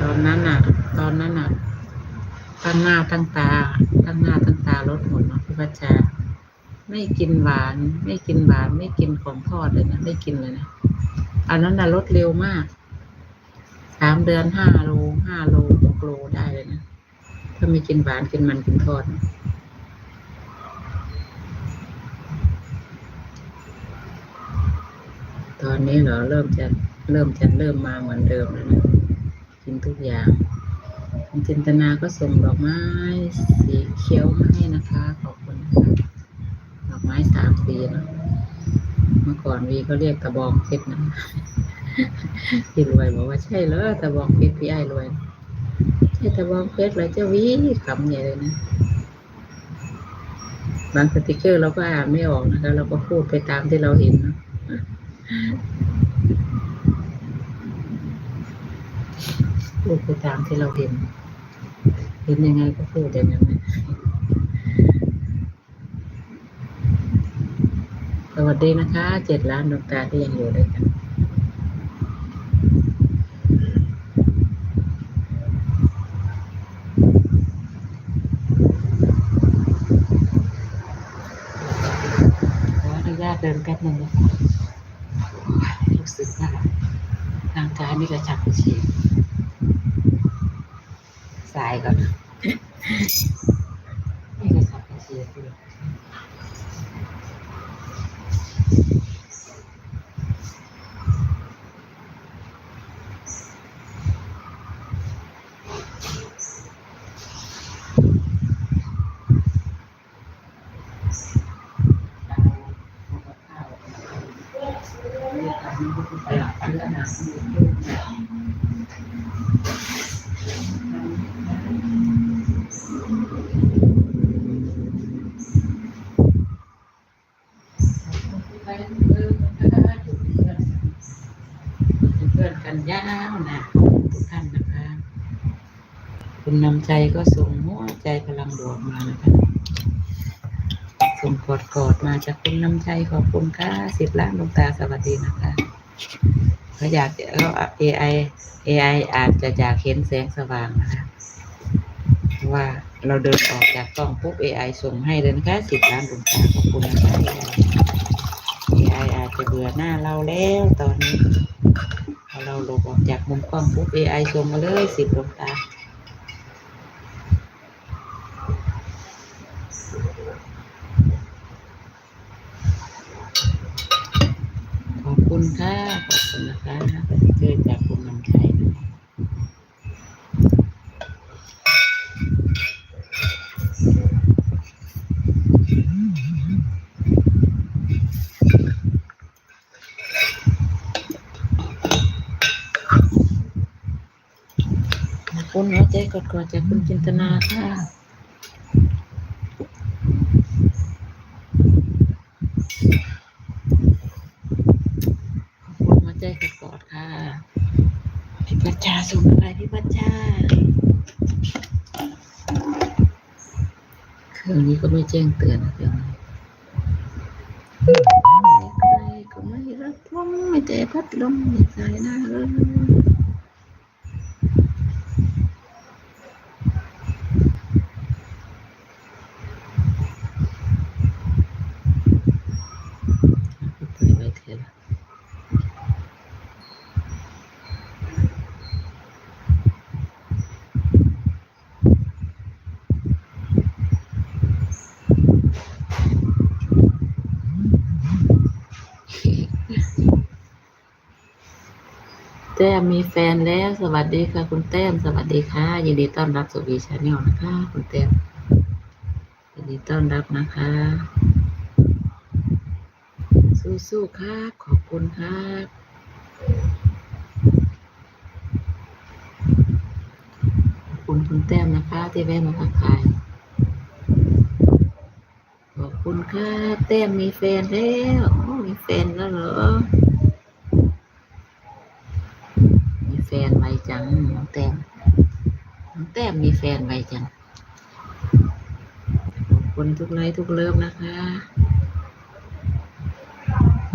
ตอนนั้นน่ะ ตอนนั้นน่ะ ตั้งหน้าตั้งตา ตั้งหน้าตั้งตารถหมดเนาะพี่พัชชาไม่กินหวาน ไม่กินหวาน ไม่กินของทอดเลยนะ ไม่กินเลยนะอันนั้นน่ะลดเร็วมากสามเดือนห้าโลห้าโลหกโลได้เลยนะ ถ้าไม่กินหวานกินมันกินทอดนะ อนนี้เหรอเริ่มจะเริ่มจะเริ่มมาเหมือนเดิมแล้วนะกินทุกอย่างคุณจินตนาก็ส่งดอกไม้สีเขียวมาให้นะคะ ขอบคุณนะคะดอกไม้สามสีเนอะเมื่อก่อนวีก็เรียกตะบองเพชรนะพี่รวยบอกว่าใช่เหรอตะบองเพชรพี่ไอ้รวยใช่ตะบองเพชรเหรอเจ้าวีขำใหญ่เลยนะบางสติกเกอร์เราก็อ่านไม่ออกนะคะ เราก็พูดไปตามที่เราเห็นนะ พูดไปตามที่เราเห็น เห็นยังไงก็พูดอย่างนั้นสวัสดีนะคะ เจ็ดล้านดวงตาที่ยังอยู่ด้วยกันขออนุญาตเดินแป๊บหนึ่งนะคะ สึกว่าร่างกายนี่กระชับกระเฉงสายก่อนนี่กระชับกระเฉงเลย เป็นเพื่อนกันยาวนะทุกท่านนะคะคุณนำใจก็ส่งหัวใจพลังบวกมานะคะส่งกอดกอดมาจากคุณนำใจขอบคุณค่ะสิบล้านดวงตาสวัสดีนะคะ เขาอยากเขา AI AI อาจจะอยากเห็นแสงสว่างนะคะว่าเราเดินออกจากกล้องปุ๊บ AI ส่งให้เลยนะคะสิบล้านดวงตาขอบคุณนะคะ AI AI อาจจะเบื่อหน้าเราแล้วตอนนี้พอเราหลบออกจากมุมกล้องปุ๊บ AI ส่งมาเลยสิบดวงตา ขอบ คุณค่ะ ขอบคุณนะคะเกอจากคุณนำชัยนะคะคุณหัวใจกอดๆจากคุณจินตนาค่ะ ขอบคุณหัวใจกดๆค่ะ พี่ปัจจา ส่งอะไรพี่ปัจจาเครื่องนี้ก็ไม่แจ้งเตือนนะเครื่องนี้ใครๆก็ไม่รับลมไม่แต่พัดลมไม่สายหน้าเลยเปิดไว้เถอะ แต้มมีแฟนแล้ว สวัสดีค่ะ คุณแต้ม สวัสดีค่ะ ยินดีต้อนรับสู่วีชาแนลนะคะ คุณแต้ม ยินดีต้อนรับนะคะ สู้ๆครับ ขอบคุณครับขอบคุณคุณแต้มนะคะ ที่แวะมาทักทายขอบคุณค่ะแต้มมีแฟนแล้ว มีแฟนแล้วเหรอ มีแฟนไว จังน้องแต้มน้องแต้มมีแฟนไวจังขอบคุณทุกไลค์ทุกเลิฟนะคะ